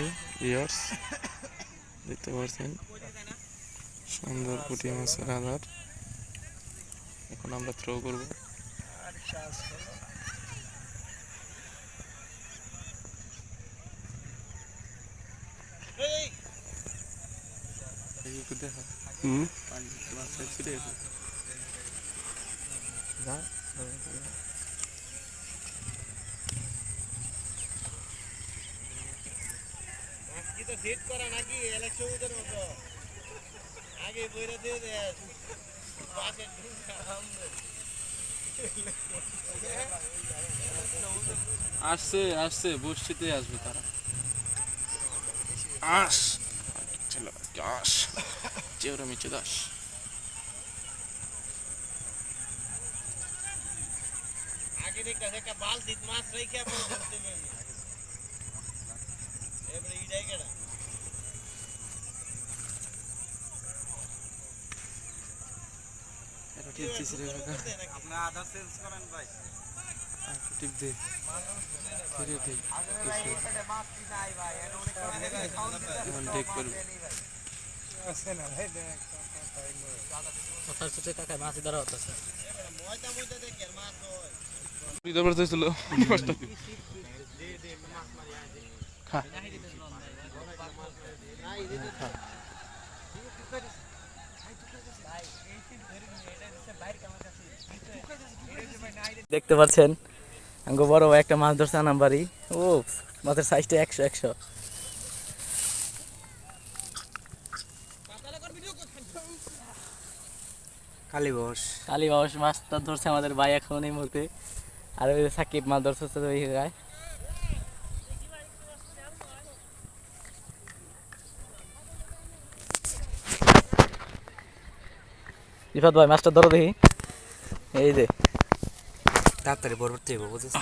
আছে ইয়ার্স। দেখতে পাচ্ছেন সুন্দর পুঁটি মাছের আধার এখন আমরা থ্রো করব। দেখা। হুম। তো সেট করা নাকি? ইলেকশনের মতো। আগে বইরা দিয়ে আসছে আসছে বসছিতে আসবে তারা। আস। চলো আস চেউরা মিচে দাস আগে দেখতে একটা বালতি মাছ রেখে এবারে ইডাই কেডা এটা টিপ দিছি রে কাকা কোথায় সুচে কাকা মাছ ধরা হতেছে ময়দা ময়দা দেখে আর মাছ হয় দিতে পারতেছিল মাছটা খা দেখতে পাচ্ছেন? আঙ্গো বড় একটা মাছ ধরছে আনাম বাড়ি ও মাছের সাইজটা একশো একশো। কালী বস কালী বাবস মাছটা ধরছে আমাদের ভাই এখন এই মুহূর্তে। আর ওই যে সাকিব মাছ ধরছে ওই গায়ে রিফাত ভাই মাছটা ধরো দেখি। এই যে তাড়াতাড়ি বরবর্তী হইব বুঝছিস